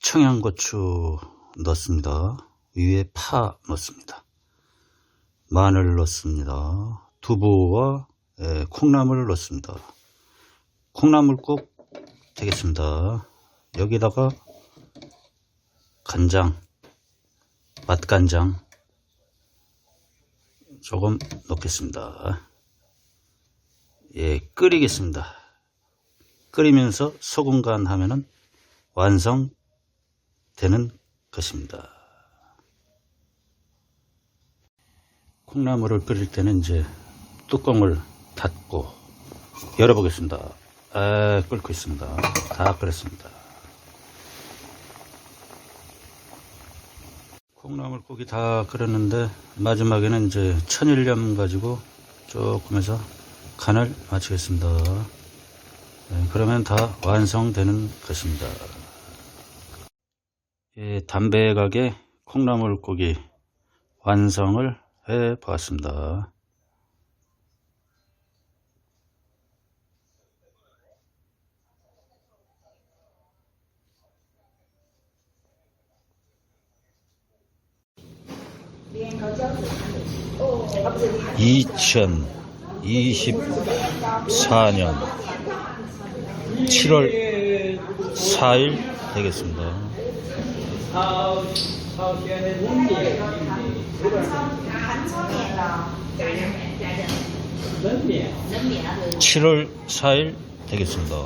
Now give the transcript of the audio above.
청양고추 넣습니다. 위에 파 넣습니다. 마늘 넣습니다. 두부와 예, 콩나물을 넣습니다. 콩나물국 되겠습니다. 여기다가 간장, 맛간장 조금 넣겠습니다. 예, 끓이겠습니다. 끓이면서 소금 간 하면은 완성 되는 것입니다. 콩나물을 끓일 때는 이제 뚜껑을 닫고 열어보겠습니다. 아, 끓고 있습니다. 다 끓였습니다. 콩나물 고기 다 끓였는데 마지막에는 이제 천일염 가지고 조금 해서 간을 맞추겠습니다. 네, 그러면 다 완성되는 것입니다. 예, 담백하게 콩나물 고기 완성을 해 보았습니다. (2024년 7월 4일) 되겠습니다. 7월 4일 되겠습니다.